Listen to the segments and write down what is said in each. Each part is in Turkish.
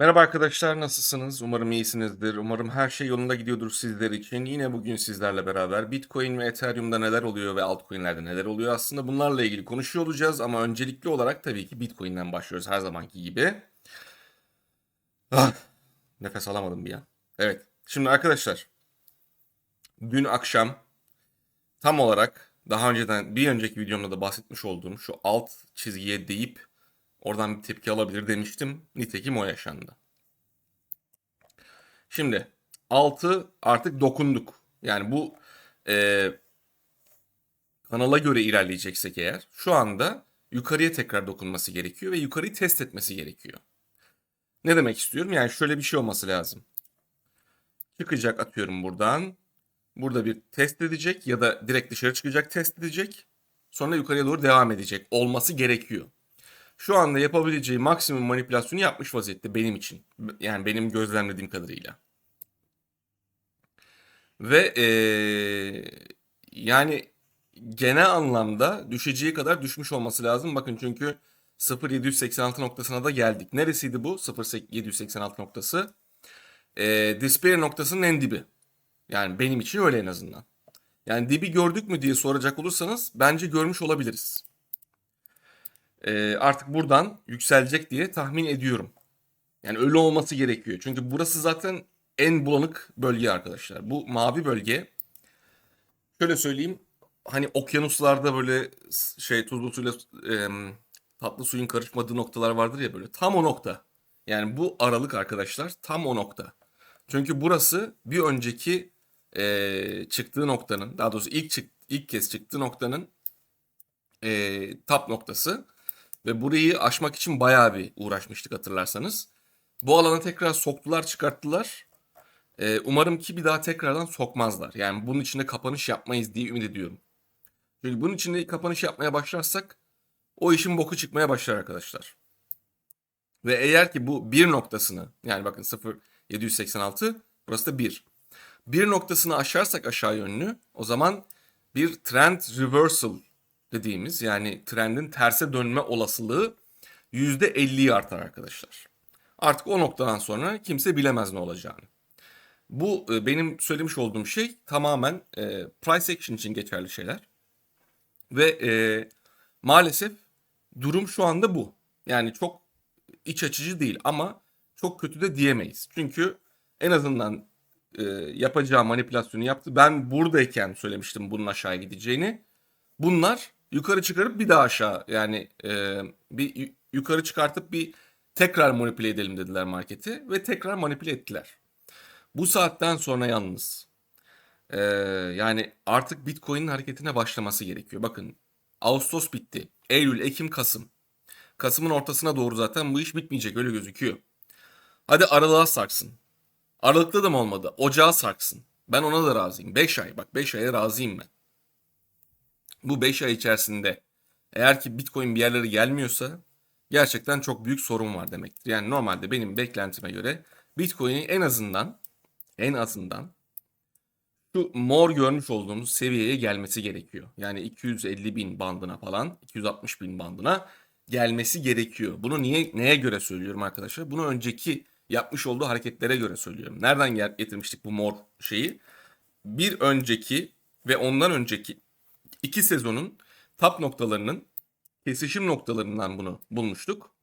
Merhaba arkadaşlar, nasılsınız? Umarım iyisinizdir. Umarım her şey yolunda gidiyordur sizler için. Yine bugün sizlerle beraber Bitcoin ve Ethereum'da neler oluyor ve altcoin'lerde neler oluyor aslında bunlarla ilgili konuşuyor olacağız ama öncelikli olarak tabii ki Bitcoin'den başlıyoruz her zamanki gibi. Ah, nefes alamadım bir an. Evet, şimdi arkadaşlar dün akşam tam olarak daha önceden bir önceki videomda da bahsetmiş olduğum şu alt çizgiye değip oradan bir tepki alabilir demiştim. Nitekim o yaşandı. Şimdi 6 artık dokunduk. Yani bu e, kanala göre ilerleyeceksek eğer şu anda yukarıya tekrar dokunması gerekiyor ve yukarıyı test etmesi gerekiyor. Ne demek istiyorum? Yani şöyle bir şey olması lazım. Çıkacak atıyorum buradan. Burada bir test edecek ya da direkt dışarı çıkacak test edecek. Sonra yukarıya doğru devam edecek. Olması gerekiyor. Şu anda yapabileceği maksimum manipülasyonu yapmış vaziyette benim için. Yani benim gözlemlediğim kadarıyla. Ve eee, yani genel anlamda düşeceği kadar düşmüş olması lazım. Bakın çünkü 0.786 noktasına da geldik. Neresiydi bu 0.786 noktası? Eee Despair noktasının en dibi. Yani benim için öyle en azından. Yani dibi gördük mü diye soracak olursanız bence görmüş olabiliriz. Eee, artık buradan yükselecek diye tahmin ediyorum. Yani öyle olması gerekiyor. Çünkü burası zaten en bulanık bölge arkadaşlar. Bu mavi bölge şöyle söyleyeyim hani okyanuslarda böyle şey tuzlu suyla em, tatlı suyun karışmadığı noktalar vardır ya böyle tam o nokta. Yani bu aralık arkadaşlar tam o nokta. Çünkü burası bir önceki e, çıktığı noktanın daha doğrusu ilk çık, ilk kez çıktığı noktanın e, tap noktası ve burayı aşmak için bayağı bir uğraşmıştık hatırlarsanız. Bu alana tekrar soktular çıkarttılar. E, umarım ki bir daha tekrardan sokmazlar. Yani bunun içinde kapanış yapmayız diye ümit ediyorum. Çünkü bunun içinde kapanış yapmaya başlarsak o işin boku çıkmaya başlar arkadaşlar. Ve eğer ki bu bir noktasını yani bakın 0.786 burası da 1. Bir noktasını aşarsak aşağı yönlü o zaman bir trend reversal dediğimiz yani trendin terse dönme olasılığı %50'yi artar arkadaşlar. Artık o noktadan sonra kimse bilemez ne olacağını. Bu e, benim söylemiş olduğum şey tamamen e, price action için geçerli şeyler. Ve e, maalesef durum şu anda bu. Yani çok iç açıcı değil ama çok kötü de diyemeyiz. Çünkü en azından e, yapacağı manipülasyonu yaptı. Ben buradayken söylemiştim bunun aşağı gideceğini. Bunlar yukarı çıkarıp bir daha aşağı yani e, bir yu- yukarı çıkartıp bir tekrar manipüle edelim dediler marketi ve tekrar manipüle ettiler. Bu saatten sonra yalnız e, yani artık Bitcoin'in hareketine başlaması gerekiyor. Bakın Ağustos bitti. Eylül, Ekim, Kasım. Kasım'ın ortasına doğru zaten bu iş bitmeyecek öyle gözüküyor. Hadi aralığa sarksın. Aralıkta da mı olmadı? Ocağa sarksın. Ben ona da razıyım. 5 ay bak 5 aya razıyım ben. Bu 5 ay içerisinde eğer ki Bitcoin bir yerlere gelmiyorsa gerçekten çok büyük sorun var demektir. Yani normalde benim beklentime göre Bitcoin'i en azından en azından şu mor görmüş olduğumuz seviyeye gelmesi gerekiyor. Yani 250 bin bandına falan 260 bin bandına gelmesi gerekiyor. Bunu niye neye göre söylüyorum arkadaşlar? Bunu önceki yapmış olduğu hareketlere göre söylüyorum. Nereden getirmiştik bu mor şeyi? Bir önceki ve ondan önceki iki sezonun tap noktalarının kesişim noktalarından bunu bulmuştuk.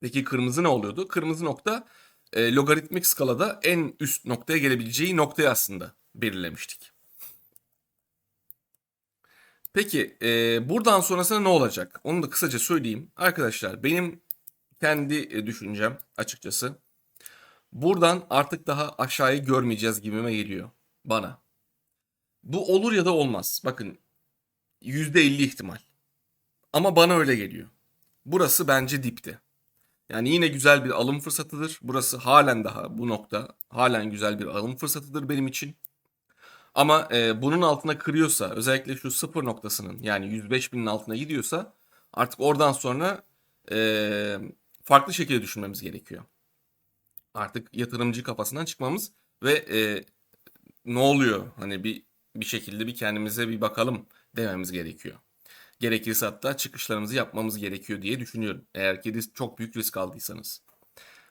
Peki kırmızı ne oluyordu? Kırmızı nokta e, logaritmik skalada en üst noktaya gelebileceği noktayı aslında belirlemiştik. Peki e, buradan sonrasında ne olacak? Onu da kısaca söyleyeyim. Arkadaşlar benim kendi e, düşüncem açıkçası. Buradan artık daha aşağıyı görmeyeceğiz gibime geliyor bana. Bu olur ya da olmaz. Bakın %50 ihtimal. Ama bana öyle geliyor. Burası bence dipti. Yani yine güzel bir alım fırsatıdır. Burası halen daha bu nokta halen güzel bir alım fırsatıdır benim için. Ama e, bunun altına kırıyorsa özellikle şu sıfır noktasının yani 105 binin altına gidiyorsa artık oradan sonra e, farklı şekilde düşünmemiz gerekiyor. Artık yatırımcı kafasından çıkmamız ve e, ne oluyor hani bir bir şekilde bir kendimize bir bakalım dememiz gerekiyor. Gerekirse hatta çıkışlarımızı yapmamız gerekiyor diye düşünüyorum. Eğer ki risk, çok büyük risk aldıysanız.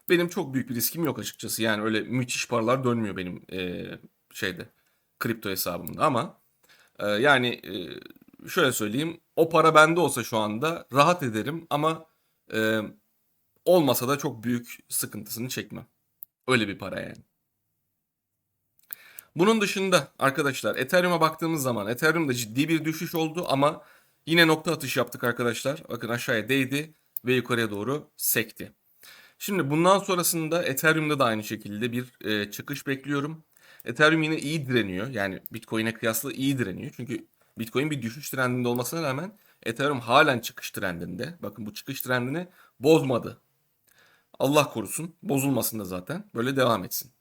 benim çok büyük bir riskim yok açıkçası. Yani öyle müthiş paralar dönmüyor benim e, şeyde kripto hesabımda ama e, yani e, şöyle söyleyeyim o para bende olsa şu anda rahat ederim ama e, olmasa da çok büyük sıkıntısını çekmem. Öyle bir para yani. Bunun dışında arkadaşlar Ethereum'a baktığımız zaman Ethereum'da ciddi bir düşüş oldu ama yine nokta atış yaptık arkadaşlar. Bakın aşağıya değdi ve yukarıya doğru sekti. Şimdi bundan sonrasında Ethereum'da da aynı şekilde bir e, çıkış bekliyorum. Ethereum yine iyi direniyor. Yani Bitcoin'e kıyasla iyi direniyor. Çünkü Bitcoin bir düşüş trendinde olmasına rağmen Ethereum halen çıkış trendinde. Bakın bu çıkış trendini bozmadı. Allah korusun. Bozulmasın da zaten. Böyle devam etsin.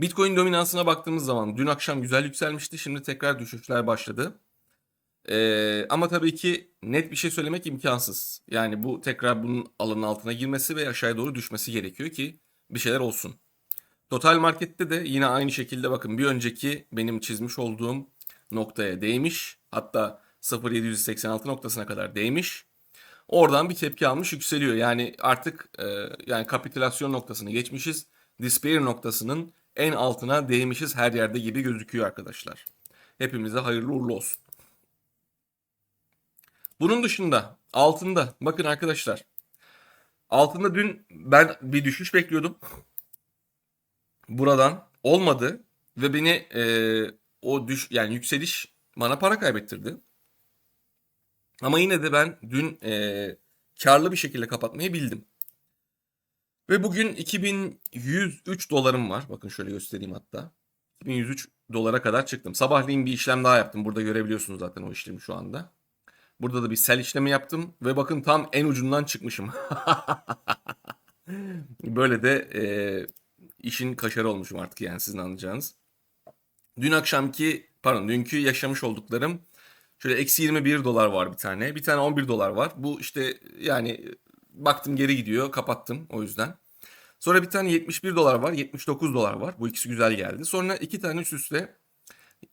Bitcoin dominansına baktığımız zaman dün akşam güzel yükselmişti. Şimdi tekrar düşüşler başladı. Ee, ama tabii ki net bir şey söylemek imkansız. Yani bu tekrar bunun alanın altına girmesi ve aşağıya doğru düşmesi gerekiyor ki bir şeyler olsun. Total markette de yine aynı şekilde bakın bir önceki benim çizmiş olduğum noktaya değmiş. Hatta 0.786 noktasına kadar değmiş. Oradan bir tepki almış yükseliyor. Yani artık e, yani kapitülasyon noktasını geçmişiz. Despair noktasının en altına değmişiz her yerde gibi gözüküyor arkadaşlar. Hepimize hayırlı uğurlu olsun. Bunun dışında altında bakın arkadaşlar. Altında dün ben bir düşüş bekliyordum. Buradan olmadı ve beni e, o düş yani yükseliş bana para kaybettirdi. Ama yine de ben dün e, karlı bir şekilde kapatmayı bildim. Ve bugün 2103 dolarım var. Bakın şöyle göstereyim hatta. 2103 dolara kadar çıktım. Sabahleyin bir işlem daha yaptım. Burada görebiliyorsunuz zaten o işlemi şu anda. Burada da bir sel işlemi yaptım ve bakın tam en ucundan çıkmışım. Böyle de e, işin kaşarı olmuşum artık yani sizin anlayacağınız. Dün akşamki pardon dünkü yaşamış olduklarım şöyle eksi 21 dolar var bir tane. Bir tane 11 dolar var. Bu işte yani baktım geri gidiyor kapattım o yüzden. Sonra bir tane 71 dolar var 79 dolar var. Bu ikisi güzel geldi. Sonra iki tane üst üste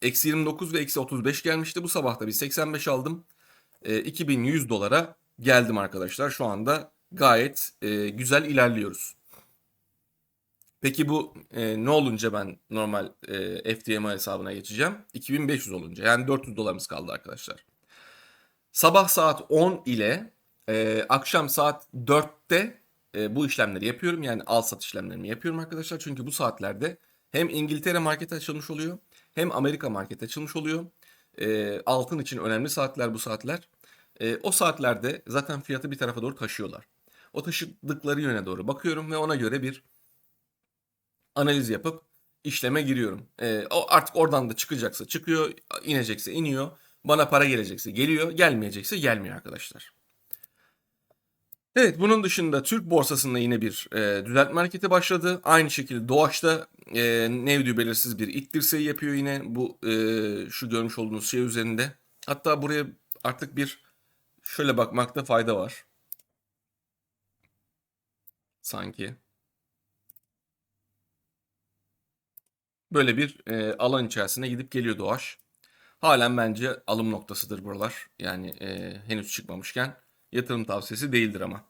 eksi 29 ve eksi 35 gelmişti. Bu sabah da bir 85 aldım. E, 2100 dolara geldim arkadaşlar. Şu anda gayet e, güzel ilerliyoruz. Peki bu e, ne olunca ben normal e, FTMO hesabına geçeceğim? 2500 olunca yani 400 dolarımız kaldı arkadaşlar. Sabah saat 10 ile e, akşam saat 4'te e, bu işlemleri yapıyorum. Yani al sat işlemlerimi yapıyorum arkadaşlar. Çünkü bu saatlerde hem İngiltere marketi açılmış oluyor hem Amerika marketi açılmış oluyor. E, altın için önemli saatler bu saatler. E, o saatlerde zaten fiyatı bir tarafa doğru taşıyorlar. O taşıdıkları yöne doğru bakıyorum ve ona göre bir analiz yapıp işleme giriyorum. E, o artık oradan da çıkacaksa çıkıyor, inecekse iniyor. Bana para gelecekse geliyor, gelmeyecekse gelmiyor arkadaşlar. Evet bunun dışında Türk borsasında yine bir e, düzeltme hareketi başladı. Aynı şekilde Doğaç'ta e, nevdü belirsiz bir it dirseği yapıyor yine bu e, şu görmüş olduğunuz şey üzerinde. Hatta buraya artık bir şöyle bakmakta fayda var. Sanki. Böyle bir e, alan içerisine gidip geliyor Doğaç. Halen bence alım noktasıdır buralar. Yani e, henüz çıkmamışken yatırım tavsiyesi değildir ama.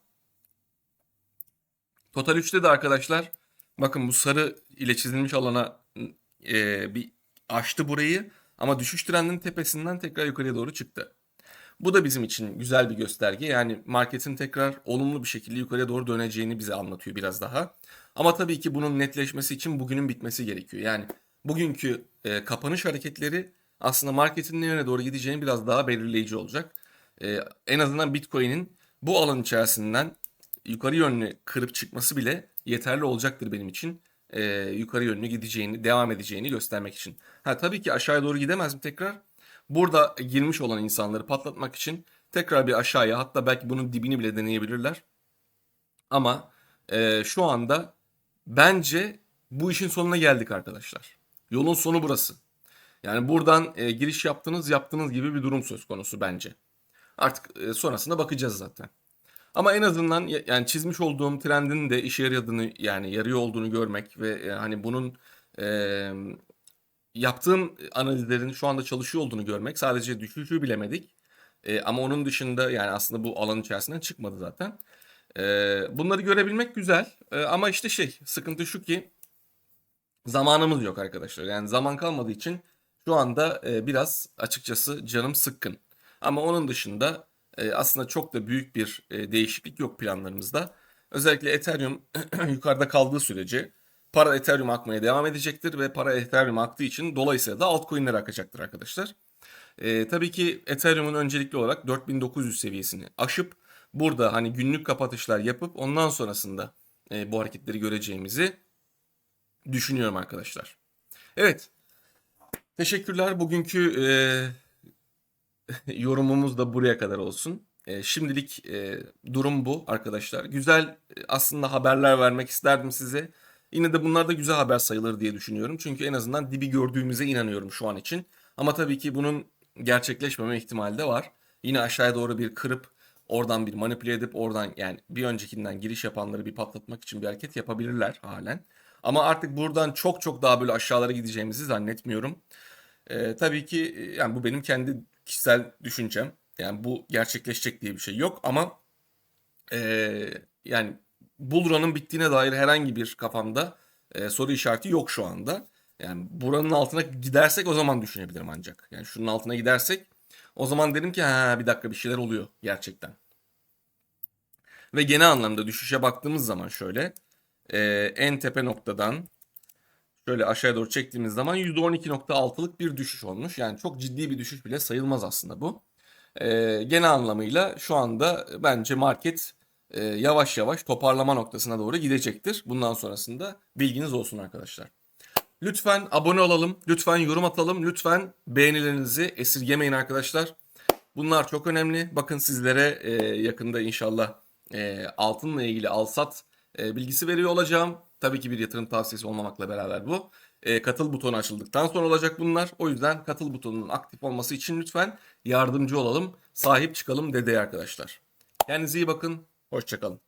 Total 3'te de arkadaşlar bakın bu sarı ile çizilmiş alana e, bir açtı burayı ama düşüş trendinin tepesinden tekrar yukarıya doğru çıktı. Bu da bizim için güzel bir gösterge. Yani marketin tekrar olumlu bir şekilde yukarıya doğru döneceğini bize anlatıyor biraz daha. Ama tabii ki bunun netleşmesi için bugünün bitmesi gerekiyor. Yani bugünkü e, kapanış hareketleri aslında marketin ne yöne doğru gideceğini biraz daha belirleyici olacak. E, en azından Bitcoin'in bu alan içerisinden yukarı yönlü kırıp çıkması bile yeterli olacaktır benim için. E, yukarı yönlü gideceğini, devam edeceğini göstermek için. Ha tabii ki aşağıya doğru gidemez mi tekrar? Burada girmiş olan insanları patlatmak için tekrar bir aşağıya hatta belki bunun dibini bile deneyebilirler. Ama e, şu anda bence bu işin sonuna geldik arkadaşlar. Yolun sonu burası. Yani buradan e, giriş yaptınız yaptığınız gibi bir durum söz konusu bence. Artık e, sonrasında bakacağız zaten. Ama en azından yani çizmiş olduğum trendin de işe yaradığını yani yarıyor olduğunu görmek ve e, hani bunun e, yaptığım analizlerin şu anda çalışıyor olduğunu görmek sadece düşüşü bilemedik. E, ama onun dışında yani aslında bu alan içerisinden çıkmadı zaten. Ee, bunları görebilmek güzel Ee, ama işte şey sıkıntı şu ki zamanımız yok arkadaşlar. Yani zaman kalmadığı için şu anda e, biraz açıkçası canım sıkkın. Ama onun dışında e, aslında çok da büyük bir e, değişiklik yok planlarımızda. Özellikle Ethereum yukarıda kaldığı sürece para Ethereum akmaya devam edecektir ve para Ethereum aktığı için dolayısıyla da altcoin'ler akacaktır arkadaşlar. E, tabii ki Ethereum'un öncelikli olarak 4900 seviyesini aşıp burada hani günlük kapatışlar yapıp ondan sonrasında e, bu hareketleri göreceğimizi düşünüyorum arkadaşlar. Evet. Teşekkürler. Bugünkü e, yorumumuz da buraya kadar olsun. E, şimdilik e, durum bu arkadaşlar. Güzel e, aslında haberler vermek isterdim size. Yine de bunlar da güzel haber sayılır diye düşünüyorum. Çünkü en azından dibi gördüğümüze inanıyorum şu an için. Ama tabii ki bunun gerçekleşmeme ihtimali de var. Yine aşağıya doğru bir kırıp oradan bir manipüle edip oradan yani bir öncekinden giriş yapanları bir patlatmak için bir hareket yapabilirler halen. Ama artık buradan çok çok daha böyle aşağılara gideceğimizi zannetmiyorum. Ee, tabii ki e, yani bu benim kendi kişisel düşüncem. Yani bu gerçekleşecek diye bir şey yok ama e, yani Bullrun'ın bittiğine dair herhangi bir kafamda e, soru işareti yok şu anda. Yani buranın altına gidersek o zaman düşünebilirim ancak. Yani şunun altına gidersek o zaman derim ki ha bir dakika bir şeyler oluyor gerçekten. Ve genel anlamda düşüşe baktığımız zaman şöyle e, en tepe noktadan şöyle aşağıya doğru çektiğimiz zaman %12.6'lık bir düşüş olmuş. Yani çok ciddi bir düşüş bile sayılmaz aslında bu. E, genel anlamıyla şu anda bence market e, yavaş yavaş toparlama noktasına doğru gidecektir. Bundan sonrasında bilginiz olsun arkadaşlar. Lütfen abone olalım, lütfen yorum atalım, lütfen beğenilerinizi esirgemeyin arkadaşlar. Bunlar çok önemli. Bakın sizlere e, yakında inşallah e, altınla ilgili alsat e, bilgisi veriyor olacağım. Tabii ki bir yatırım tavsiyesi olmamakla beraber bu. E, katıl butonu açıldıktan sonra olacak bunlar. O yüzden katıl butonunun aktif olması için lütfen yardımcı olalım. Sahip çıkalım dedeye arkadaşlar. Kendinize iyi bakın. Hoşçakalın.